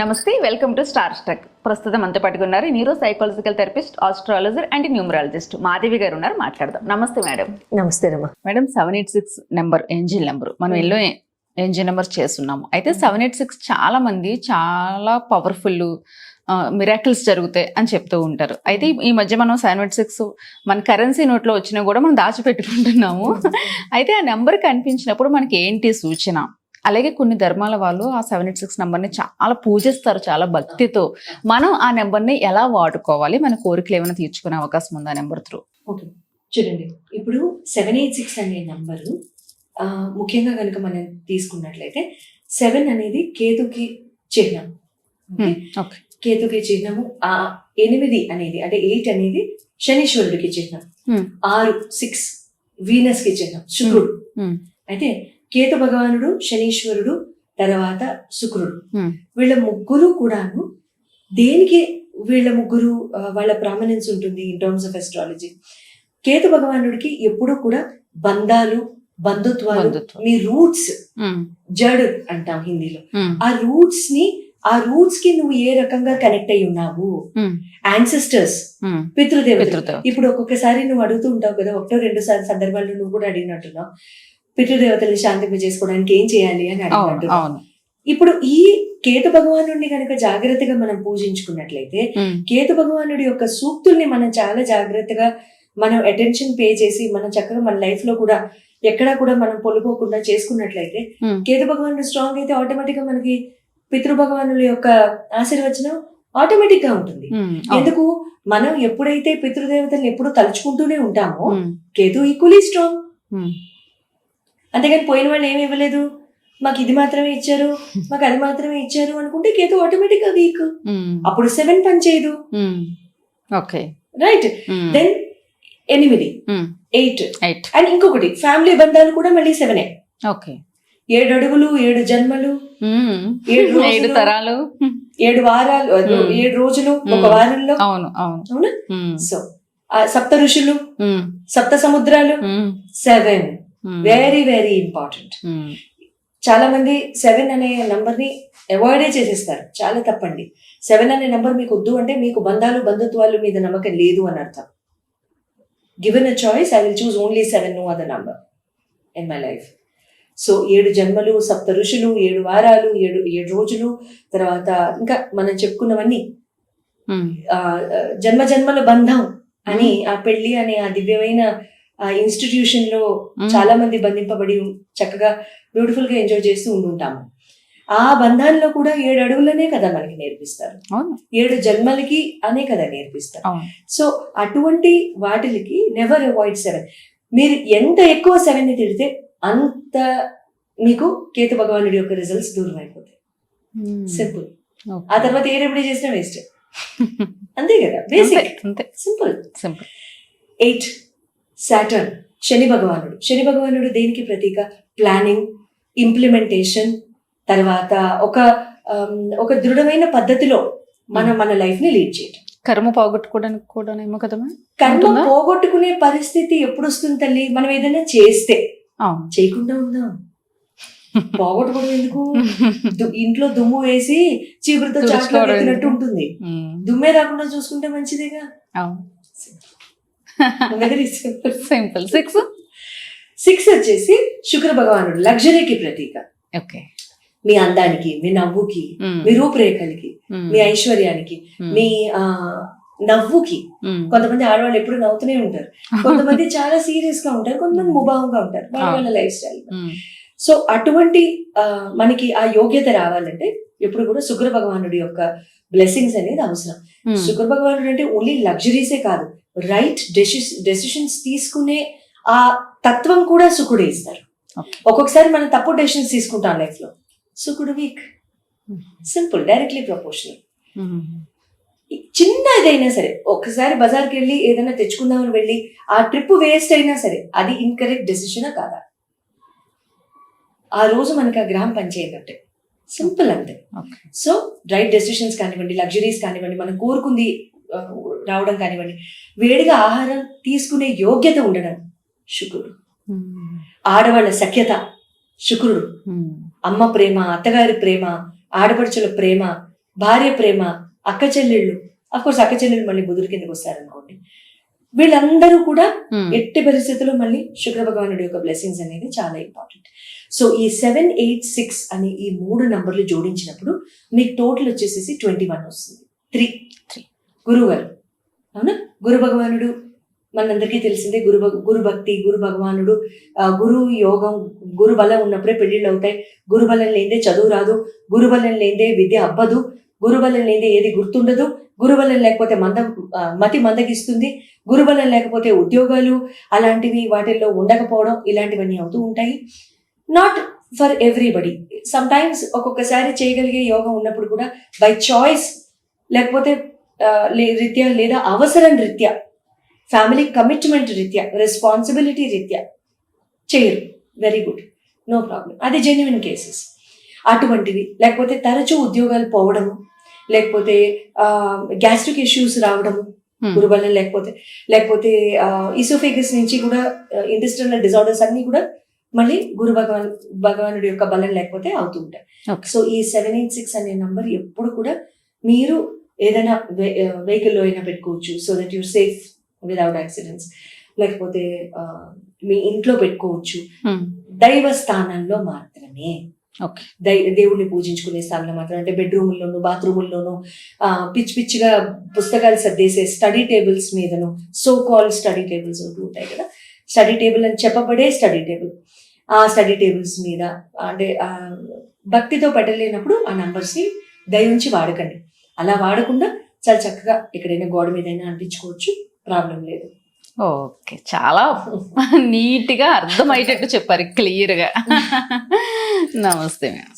నమస్తే welcome to star struck ప్రస్తుతం అంత పట్టుకున్నారు neuro psychological therapist astrologer and numerologist Madhavi garu ఉన్నారు. మాట్లాడదాం. నమస్తే మేడం. నమస్తే madam seven eight six number angel number మనం ఎల్లో ఏంజిల్ నెంబర్ చేస్తున్నాము. అయితే సెవెన్ ఎయిట్ సిక్స్ చాలా మంది చాలా పవర్ఫుల్ మిరాకిల్స్ జరుగుతాయి అని చెప్తూ ఉంటారు. అయితే ఈ మధ్య మనం సెవెన్ ఎయిట్ సిక్స్ మన కరెన్సీ నోట్లో వచ్చినా కూడా మనం దాచిపెట్టుకుంటున్నాము. అయితే ఆ నెంబర్ కనిపించినప్పుడు మనకి ఏంటి సూచన? అలాగే కొన్ని ధర్మాల వాళ్ళు ఆ సెవెన్ ఎయిట్ సిక్స్ నెంబర్ని చాలా పూజిస్తారు చాలా భక్తితో. మనం ఆ నెంబర్ని ఎలా వాడుకోవాలి? మన కోరికలు ఏమైనా తీర్చుకునే అవకాశం ఉందా నెంబర్ త్రూ ఓకే. చూడండి. ఇప్పుడు సెవెన్ ఎయిట్ సిక్స్ అనే నంబరు ముఖ్యంగా కనుక మనం తీసుకున్నట్లయితే సెవెన్ అనేది కేతుకి చిహ్నం. ఓకే? ఓకే కేతుకి చిహ్నము ఆ ఎనిమిది అనేది అంటే ఎయిట్ అనేది శనీశ్వరుడికి చిహ్నం. Hmm. ఆరు సిక్స్ వీనస్కి చిహ్నం శుక్రుడు. అయితే కేతు భగవానుడు శనీశ్వరుడు తర్వాత శుక్రుడు. వీళ్ళ ముగ్గురు కూడాను దేనికి వీళ్ళ ముగ్గురు వాళ్ళ ప్రామినెన్స్ ఉంటుంది in terms of astrology? Ketu భగవానుడికి ఎప్పుడూ కూడా బంధాలు బంధుత్వాలు బంధుత్వం. మీ రూట్స్ జడ్ అంటాం హిందీలో. ఆ రూట్స్ని ఆ రూట్స్కి నువ్వు ఏ రకంగా కనెక్ట్ అయి ఉన్నావు? యాన్సిస్టర్స్ పితృదేవతలు. పితృదేవ ఇప్పుడు ఒక్కొక్కసారి నువ్వు అడుగుతూ ఉంటావు కదా ఒకటో రెండు సార్లు సందర్భాల్లో నువ్వు కూడా అడిగినట్టున్నావు. పితృదేవతల్ని శాంతింప చేసుకోవడానికి ఏం చేయాలి అని అడిగినట్టు. ఇప్పుడు ఈ కేతు భగవానుడిని కనుక జాగ్రత్తగా మనం పూజించుకున్నట్లయితే కేతు భగవానుడి యొక్క సూక్తుల్ని మనం చాలా జాగ్రత్తగా మనం అటెన్షన్ పే చేసి మనం చక్కగా మన లైఫ్లో కూడా ఎక్కడా కూడా మనం పొలుపోకుండా చేసుకున్నట్లయితే కేతు భగవానుడు స్ట్రాంగ్ అయితే ఆటోమేటిక్గా మనకి పితృ భగవానుల యొక్క ఆశీర్వచనం ఆటోమేటిక్గా ఉంటుంది. ఎందుకు? మనం ఎప్పుడైతే పితృదేవతల్ని ఎప్పుడు తలుచుకుంటూనే ఉంటామో కేతు ఈక్వలీ స్ట్రాంగ్ అంతేగాని పోయిన వాళ్ళు ఏమి ఇవ్వలేదు. మాకు ఇది మాత్రమే ఇచ్చారు మాకు అది మాత్రమే ఇచ్చారు అనుకుంటే కేతు ఆటోమేటిక్గా వీక్. ఉమ్, అప్పుడు సెవెన్ పని చేయదు. ఓకే రైట్ దెన్ ఎనిమిది ఎయిట్ ఎయిట్ అండ్ ఇంకొకటి ఫ్యామిలీ బంధాలు కూడా మళ్ళీ సెవెనే ఓకే ఏడు అడుగులు ఏడు జన్మలు ఉమ్, ఏడు ఏడు తరాలు. ఏడు వారాలు Hmm. ఏడు రోజులు ఒక Hmm. వారంలో. అవును అవును. అవునా? సో సప్త ఋషులు సప్త సముద్రాలు సెవెన్ వెరీ వెరీ ఇంపార్టెంట్ చాలా మంది సెవెన్ అనే నంబర్ని అవాయిడే చేసేస్తారు. చాలా తప్పండి. సెవెన్ అనే నంబర్ మీకు వద్దు అంటే మీకు బంధాలు బంధుత్వాలు మీద నమ్మకం లేదు అని అర్థం. Given a choice I will choose only seven no other number in my life so ఏడు జన్మలు సప్త ఋషులు ఏడు వారాలు ఏడు ఏడు రోజులు తర్వాత ఇంకా మనం చెప్పుకున్నవన్నీ ఆ, జన్మ జన్మల బంధం అని ఆ పెళ్ళి అనే ఆ దివ్యమైన ఆ ఇన్స్టిట్యూషన్లో చాలా మంది బంధింపబడి చక్కగా బ్యూటిఫుల్గా ఎంజాయ్ చేస్తూ ఉంటుంటాము ఆ బంధాల్లో కూడా ఏడు అడుగులనే కదా మనకి నేర్పిస్తారు. ఏడు జన్మలకి అనే కదా నేర్పిస్తారు. సో అటువంటి వాటికి నెవర్ అవాయిడ్ సెవెన్ మీరు ఎంత ఎక్కువ సెవెన్ని తిడితే అంత మీకు కేతు భగవానుడి యొక్క రిజల్ట్స్ దూరం అయిపోతాయి. సింపుల్. ఆ తర్వాత ఏ రెమెడీ చేసినా వేస్ట్ అంతే కదా? Basic simple simple eight Saturn Shani భగవానుడు. శని భగవానుడు దేనికి ప్రతీక? ప్లానింగ్ ఇంప్లిమెంటేషన్ తర్వాత ఒక ఆమ్, ఒక దృఢమైన పద్ధతిలో మనం మన లైఫ్ని లీడ్ చేయటం. కర్మ పోగొట్టుకోవడానికి కూడా ఏమో కదమ్మా కర్మ? పోగొట్టుకునే పరిస్థితి ఎప్పుడు వస్తుంది తల్లి? మనం ఏదైనా చేస్తే. చేయకుండా ఉందాం. పోగొట్టుకోవడం ఎందుకు? ఇంట్లో దుమ్ము వేసి చీపురుతో చాట్లో ఎందుకు? ఉంటుంది. ఉమ్, దుమ్మే రాకుండా చూసుకుంటే మంచిదేగా? Very simple simple six six వచ్చేసి శుక్ర భగవానుడు లగ్జరీకి ప్రతీక. ఓకే మీ అందానికి మీ నవ్వుకి ఉమ్, మీ రూపురేఖలకి ఉమ్, మీ ఐశ్వర్యానికి ఉమ్, మీ ఆ నవ్వుకి. కొంతమంది ఆడవాళ్ళు ఎప్పుడు నవ్వుతూనే ఉంటారు. కొంతమంది చాలా సీరియస్గా ఉంటారు కొంతమంది ముభావంగా ఉంటారు వాళ్ళ వాళ్ళ లైఫ్ స్టైల్. సో అటువంటి మనకి ఆ యోగ్యత రావాలంటే ఎప్పుడు కూడా శుక్ర భగవానుడి యొక్క బ్లెస్సింగ్స్ అనేది అవసరం. శుక్ర భగవానుడు అంటే ఓన్లీ లగ్జరీసే కాదు రైట్ డెసిషన్స్ తీసుకునే ఆ తత్వం కూడా శుకుడే ఇస్తారు. ఒక్కొక్కసారి మనం తప్పు డెసిషన్స్ తీసుకుంటాం లైఫ్లో. శుకుడు వీక్. సింపుల్ డైరెక్ట్లీ ప్రపోర్షనల్ చిన్న ఏదైనా సరే ఒక్కసారి బజార్కి వెళ్ళి ఏదైనా తెచ్చుకుందామని వెళ్ళి ఆ ట్రిప్ వేస్ట్ అయినా సరే అది ఇన్కరెక్ట్ డెసిషనా కాదా? ఆ రోజు మనకి ఆ గ్రామం పనిచేయనట్టే సింపుల్ అంతే. సో రైట్ డెసిషన్స్ కానివ్వండి లగ్జరీస్ కానివ్వండి మనం కోరుకుంది రావడం కానివ్వండి. వేడిగా ఆహారం తీసుకునే యోగ్యత ఉండడం శుక్రుడు ఆడవాళ్ళ సఖ్యత శుక్రుడు అమ్మ ప్రేమ అత్తగారి ప్రేమ ఆడపడుచుల ప్రేమ భార్య ప్రేమ అక్క చెల్లెళ్ళు. కోర్స్ అక్క చెల్లెళ్ళు మళ్ళీ బుధుడి కిందకి వస్తారనుకోండి. వీళ్ళందరూ కూడా ఉమ్, ఎట్టి పరిస్థితుల్లో మళ్ళీ శుక్ర భగవానుడి యొక్క బ్లెస్సింగ్స్ అనేది చాలా ఇంపార్టెంట్ సో ఈ సెవెన్ ఎయిట్ సిక్స్ అనే ఈ మూడు నంబర్లు జోడించినప్పుడు మీకు టోటల్ వచ్చేసేసి ట్వంటీ వన్ వస్తుంది. Three Three. గురువు అవునా? గురు భగవానుడు మనందరికీ తెలిసిందే గురు గురు భక్తి గురు భగవానుడు. గురు యోగం గురు బలం ఉన్నప్పుడే పెళ్ళిళ్ళు అవుతాయి. గురు బలం లేదే చదువు రాదు. గురు బలం లేదే విద్య అబ్బదు గురు బలం లేదే ఏది గుర్తుండదు. గురు బలం లేకపోతే మంద మతి మందగిస్తుంది. గురుబలం లేకపోతే ఉద్యోగాలు అలాంటివి వాటిల్లో ఉండకపోవడం ఇలాంటివన్నీ అవుతూ ఉంటాయి. Not for everybody sometimes ఒక్కొక్కసారి చేయగలిగే యోగం ఉన్నప్పుడు కూడా బై చాయిస్ లేకపోతే రీత్యా లేదా అవసరం రీత్యా ఫ్యామిలీ కమిట్మెంట్ రీత్యా రెస్పాన్సిబిలిటీ రీత్యా చేయరు. వెరీ గుడ్ నో ప్రాబ్లం అది జెన్యున్ కేసెస్ అటువంటివి. లేకపోతే తరచూ ఉద్యోగాలు పోవడము లేకపోతే గ్యాస్ట్రిక్ ఇష్యూస్ రావడము ఉమ్, గురుబలం లేకపోతే లేకపోతే ఇసోఫేగస్ నుంచి కూడా ఇంటెస్టైనల్ డిజార్డర్స్ అన్ని కూడా మళ్ళీ గురు భగవాన్ భగవానుడి యొక్క బలం లేకపోతే అవుతుంటాయి Okay. సో ఈ సెవెన్ ఎయిట్ సిక్స్ అనే నంబర్ ఎప్పుడు కూడా మీరు ఏదైనా వెహికల్లో అయినా పెట్టుకోవచ్చు so that you're safe without accidents లేకపోతే మీ ఇంట్లో పెట్టుకోవచ్చు. ఉమ్, దైవ స్థానంలో మాత్రమే. ఓకే. దై దేవుడిని పూజించుకునే స్థానంలో మాత్రం అంటే బెడ్రూముల్లోను బాత్రూముల్లోను పిచ్చి పిచ్చిగా పుస్తకాలు సర్దేసే స్టడీ టేబుల్స్ మీదను సో కాల్ స్టడీ టేబుల్స్ ఉంటూ ఉంటాయి కదా. స్టడీ టేబుల్ అని చెప్పబడే స్టడీ టేబుల్ ఆ స్టడీ టేబుల్స్ మీద అంటే భక్తితో పెట్టలేనప్పుడు ఆ నంబర్స్ని దయించి వాడకండి. అలా వాడకుండా చాలా చక్కగా ఎక్కడైనా గోడ మీదైనా అంటించుకోవచ్చు. ప్రాబ్లం లేదు. ఓకే. చాలా నీట్గా అర్థమయ్యేటట్టు చెప్పారు క్లియర్గా నమస్తే మేడం